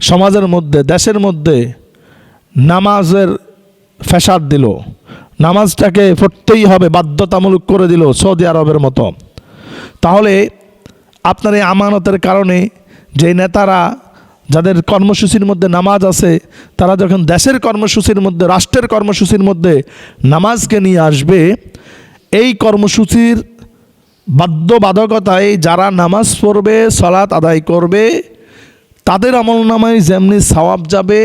সমাজের মধ্যে, দেশের মধ্যে নামাজের ফ্যাসাদ দিল। নামাজটাকে পড়তেই হবে, বাধ্যতামূলক করে দিল সৌদি আরবের মতো। তাহলে আপনার এই আমানতের কারণে যে নেতারা যাদের কর্মসূচির মধ্যে নামাজ আছে, তারা যখন দেশের কর্মসূচির মধ্যে, রাষ্ট্রের কর্মসূচির মধ্যে নামাজকে নিয়ে আসবে, এই কর্মসূচির বাধ্যবাধকতায় যারা নামাজ পড়বে, সলাৎ আদায় করবে তাদের আমল নামায় যেমনি সওয়াব যাবে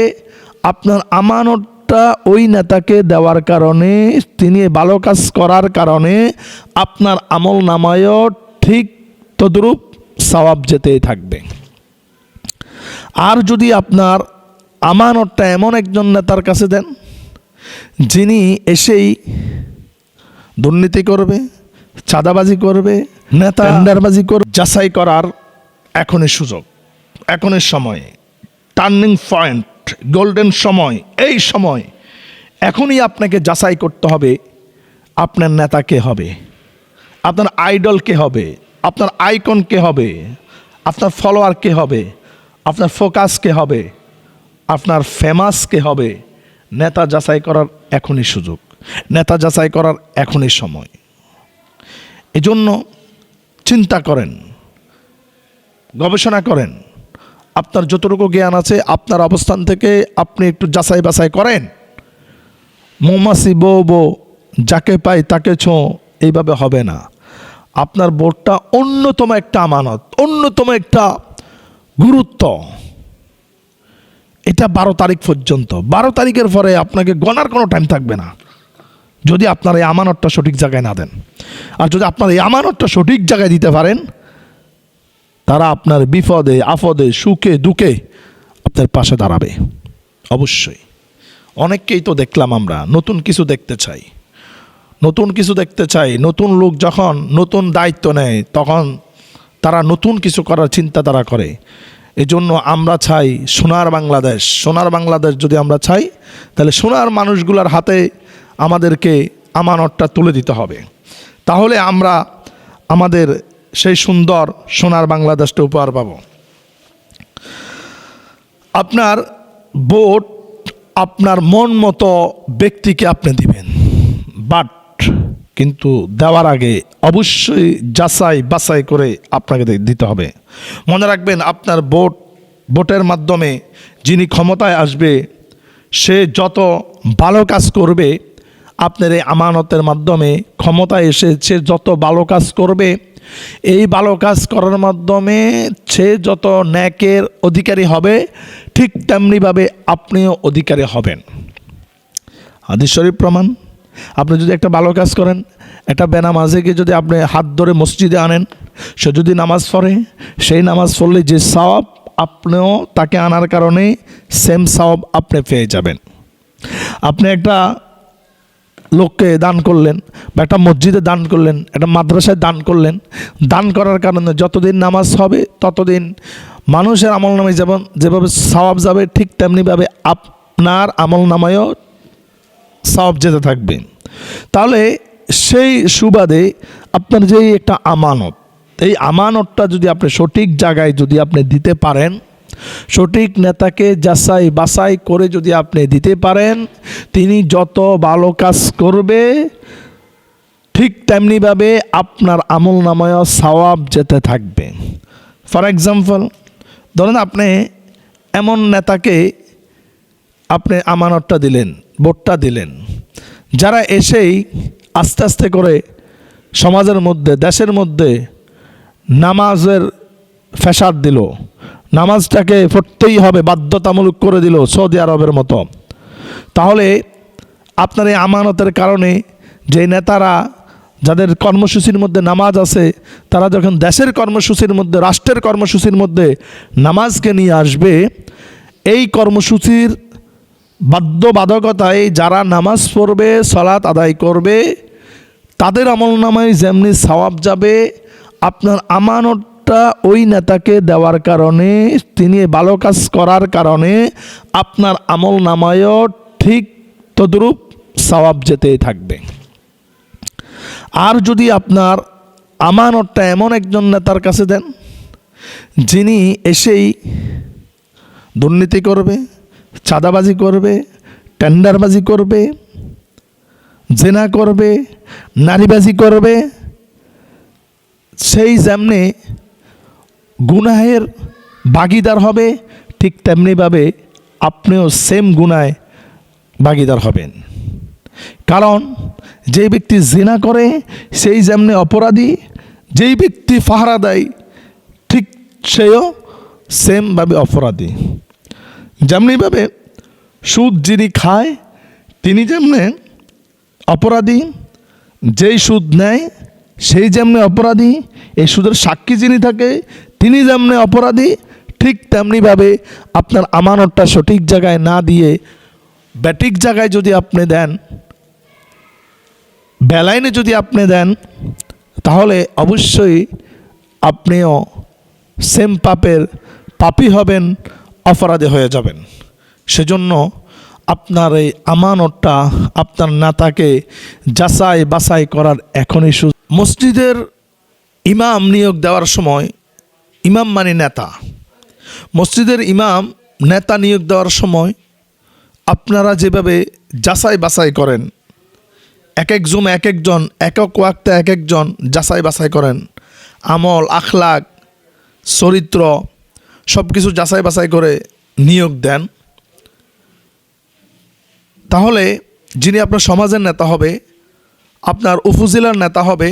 আপনার আমানতটা ওই নেতাকে দেওয়ার কারণে তিনি ভালো কাজ করার কারণে আপনার আমল নামায়ও ঠিক তদ্রূপ সওয়াব যেতেই থাকবে। আর যদি আপনার আমানতটা এমন একজন নেতার কাছে দেন যিনি এসেই দুর্নীতি করবে চাঁদাবাজি করবে নেতা টেন্ডারবাজি করবে যাচাই করার এখনই সুযোগ। এখনই সময় টার্নিং পয়েন্ট গোল্ডেন সময়, এই সময় এখনই আপনাকে যাচাই করতে হবে, আপনার নেতা কে হবে, আপনার আইডল কে হবে, আপনার আইকন কে হবে, আপনার ফলোয়ার কে হবে, আপনার ফোকাস কে হবে, আপনার ফেমাস কে হবে, নেতা যাচাই করার এখনই সুযোগ, নেতা যাচাই করার এখনই সময়। এজন্য চিন্তা করেন, গবেষণা করেন আপনার যতটুকু জ্ঞান আছে, আপনার অবস্থান থেকে আপনি একটু যাচাই বাছাই করেন। মৌমাছি বউ বউ, যাকে পাই তাকে ছো, এইভাবে হবে না। আপনার বোর্ডটা অন্যতম একটা আমানত, অন্যতম একটা গুরুত্ব। এটা বারো তারিখ পর্যন্ত। বারো তারিখের পরে আপনাকে গণার কোনো টাইম থাকবে না। যদি আপনার এই আমানতটা সঠিক জায়গায় না দেন। আর যদি আপনার এই আমানতটা সঠিক জায়গায় দিতে পারেন তারা আপনার বিপদে, আপদে, সুখে, দুঃখে আপনার পাশে দাঁড়াবে। অবশ্যই। অনেককেই তো দেখলাম আমরা, নতুন কিছু দেখতে চাই। নতুন কিছু দেখতে চাই, নতুন লোক যখন নতুন দায়িত্ব নেয়, তখন তারা নতুন কিছু করার চিন্তা তারা করে। এজন্য আমরা চাই সোনার বাংলাদেশ। সোনার বাংলাদেশ যদি আমরা চাই, তাহলে সোনার মানুষগুলোর হাতে আমাদেরকে আমানতটা তুলে দিতে হবে। তাহলে আমরা আমাদের সেই সুন্দর সোনার বাংলাদেশটা উপহার পাব। আপনার ভোট আপনার মন মতো ব্যক্তিকে আপনি দিবেন। বাট কিন্তু দেওয়ার আগে অবশ্যই যাচাই বাছাই করে আপনাকে দিতে হবে। মনে রাখবেন আপনার ভোট, ভোটের মাধ্যমে যিনি ক্ষমতায় আসবে, সে যত ভালো কাজ করবে, আপনার এই আমানতের মাধ্যমে ক্ষমতায় এসে সে যত ভালো কাজ করবে এই ভালো কাজ করার মাধ্যমে সে যত ন্যাকের অধিকারী হবে, ঠিক তেমনিভাবে আপনিও অধিকারী হবেন। হাদিস শরীফ প্রমাণ। আপনি যদি একটা ভালো কাজ করেন, একটা বেনামাজে গিয়ে যদি আপনি হাত ধরে মসজিদে আনেন, সে যদি নামাজ পড়ে, সেই নামাজ পড়লে যে সওয়াব আপনিও তাকে আনার কারণে সেম সওয়াব আপনি পেয়ে যাবেন। আপনি একটা লোককে দান করলেন বা একটা মসজিদে দান করলেন, একটা মাদ্রাসায় দান করলেন। দান করার কারণে যতদিন নামাজ হবে, ততদিন মানুষের আমল নামে যেমন যেভাবে সওয়াব যাবে, ঠিক তেমনিভাবে আপনার আমল নামায়ও সওয়াব যেতে থাকবে। তাহলে সেই সুবাদে আপনার যে একটা আমানত, এই আমানতটা যদি আপনি সঠিক জায়গায় যদি আপনি দিতে পারেন সঠিক নেতাকে যাচাই বাছাই করে যদি আপনি দিতে পারেন, তিনি যত ভালো কাজ করবে, ঠিক তেমনিভাবে আপনার আমল নামায় সওয়াব যেতে থাকবে। ফর এক্সাম্পল ধরেন আপনি এমন নেতাকে আপনি আমানতটা দিলেন, ভোটটা দিলেন। যারা এসেই আস্তে আস্তে করে সমাজের মধ্যে, দেশের মধ্যে নামাজের ফ্যাসাদ দিল নামাজটাকে পড়তেই হবে, বাধ্যতামূলক করে দিল সৌদি আরবের মতো। তাহলে আপনার এই আমানতের কারণে যে নেতারা যাদের কর্মসূচির মধ্যে নামাজ আছে, তারা যখন দেশের কর্মসূচির মধ্যে, রাষ্ট্রের কর্মসূচির মধ্যে নামাজকে নিয়ে আসবে, এই কর্মসূচির বাধ্যবাধকতায় যারা নামাজ পড়বে সলাৎ আদায় করবে, তাদের আমল নামায় যেমনি সওয়াব যাবে, আপনার আমানতটা ওই নেতাকে দেওয়ার কারণে, তিনি ভালো কাজ করার কারণে আপনার আমল নামায়ও ঠিক তদ্রূপ সওয়াব যেতেই থাকবে। আর যদি আপনার আমানতটা এমন একজন নেতার কাছে দেন, যিনি এসেই দুর্নীতি করবে, চাঁদাবাজি করবে, টেন্ডারবাজি করবে, জেনা করবে, নারীবাজি করবে, সেই যেমনি গুনাহের বাগিদার হবে, ঠিক তেমনিভাবে আপনিও সেম গুনায় ভাগিদার হবেন। কারণ যে ব্যক্তি জেনা করে, সেই যেমনি অপরাধী, যেই ব্যক্তি ফাহারা দেয়, ঠিক সেও সেমভাবে অপরাধী। যেমনিভাবে সুদ যিনি খায়, তিনি যেমনি অপরাধী, যেই সুদ নেয়, সেই যেমনি অপরাধী, এই সুদের সাক্ষী যিনি থাকে তিনি যেমনি অপরাধী, ঠিক তেমনিভাবে আপনার আমানতটা সঠিক জায়গায় না দিয়ে, ব্যাটিক জায়গায় যদি আপনি দেন, বেলাইনে যদি আপনি দেন, তাহলে অবশ্যই আপনিও সেম পাপের পাপি হবেন, অপরাধী হয়ে যাবেন। সেজন্য আপনার এই আমানতটা আপনার নেতাকে যাচাই বাছাই করার এখনই সু মসজিদের ইমাম নিয়োগ দেওয়ার সময় ইমাম মানে নেতা। মসজিদের ইমাম নেতা নিয়োগ দেওয়ার সময় আপনারা যেভাবে যাচাই বাছাই করেন, এক একজন এক একজন, একক ওয়াক্তে এক একজন যাচাই বাছাই করেন, আমল, আখলাক, চরিত্র সব কিছু যাচাই বাছাই করে নিয়োগ দেন। তাহলে যিনি আপনার সমাজের নেতা হবে, আপনার উপজেলার নেতা হবে,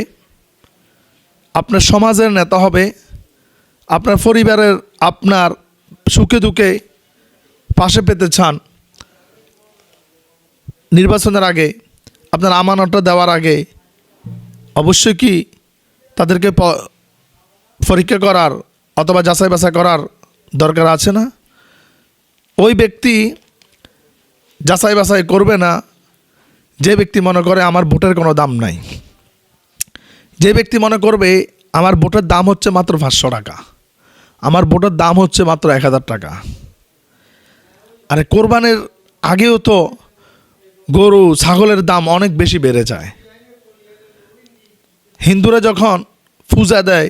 আপনার সমাজের নেতা হবে আপনার পরিবারের আপনার সুখে দুঃখে পাশে পেতে চান নির্বাচনের আগে, আপনার আমানতটা দেওয়ার আগে, অবশ্যই কি তাদেরকে পরীক্ষা করার অথবা যাচাই বাছাই করার দরকার আছে না? ওই ব্যক্তি যাচাই বাছাই করবে না, যে ব্যক্তি মনে করে আমার ভোটের কোনো দাম নাই। যে ব্যক্তি মনে করবে আমার ভোটের দাম হচ্ছে মাত্র পাঁচশো টাকা। আমার ভোটের দাম হচ্ছে মাত্র এক হাজার টাকা। আরে কোরবানের আগেও তো গরু, ছাগলের দাম অনেক বেশি বেড়ে যায়। হিন্দুরা যখন পূজা দেয়,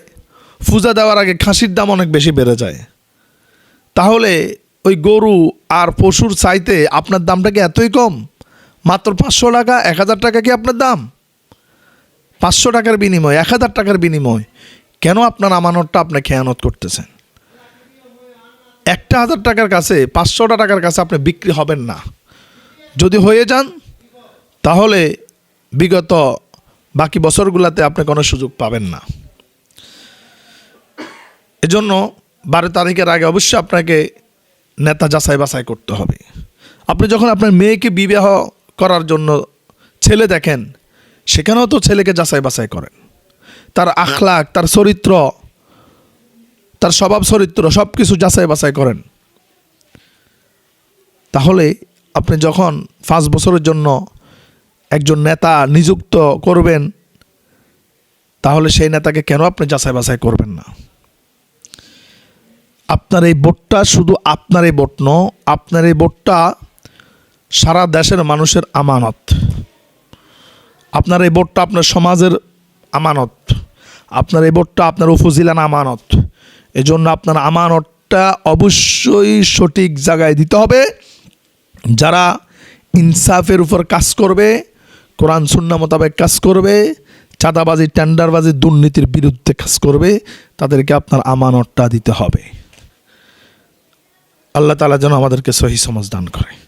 পূজা দেওয়ার আগে খাসির দাম অনেক বেশি বেড়ে যায়। তাহলে ওই গরু আর পশুর চাইতে আপনার দামটা কি এতই কম? মাত্র পাঁচশো টাকা, এক হাজার টাকা কি আপনার দাম? পাঁচশো টাকার বিনিময়, এক হাজার টাকার বিনিময় কেন আপনার আমানতটা আপনি খেয়ানত করতেছেন? একটা হাজার টাকার কাছে, পাঁচশোটা টাকার কাছে আপনি বিক্রি হবেন না। যদি হয়ে যান, তাহলে বিগত বাকি বছরগুলোতে আপনি কোনো সুযোগ পাবেন না। এজন্য বারো তারিখের আগে অবশ্যই আপনাকে নেতা যাচাই বাছাই করতে হবে। আপনি যখন আপনার মেয়েকে বিবাহ করার জন্য ছেলে দেখেন, সেখানেও তো ছেলেকে যাচাই বাছাই করেন। তার আখলাক তার চরিত্র তার স্বভাব, চরিত্র সব কিছু যাচাই বাছাই করেন। তাহলে আপনি যখন পাঁচ বছরের জন্য একজন নেতা নিযুক্ত করবেন, তাহলে সেই নেতাকে কেন আপনি যাচাই বাছাই করবেন না? আপনার এই ভোটটা শুধু আপনার এই ভোট ন আপনার এই ভোটটা সারা দেশের মানুষের আমানত। আপনার এই ভোটটা আপনার সমাজের আমানত। আপনার এই ভোটটা আপনার উপজেলার আমানত। এজন্য আপনার আমানতটা অবশ্যই সঠিক জায়গায় দিতে হবে। যারা ইনসাফের উপর কাজ করবে, কোরআন, সুন্না মোতাবেক কাজ করবে, চাঁদাবাজি, টেন্ডারবাজি, দুর্নীতির বিরুদ্ধে কাজ করবে, তাদেরকে আপনার আমানতটা দিতে হবে। আল্লাহ তালা যেন আমাদেরকে সহি সমাজ দান করে।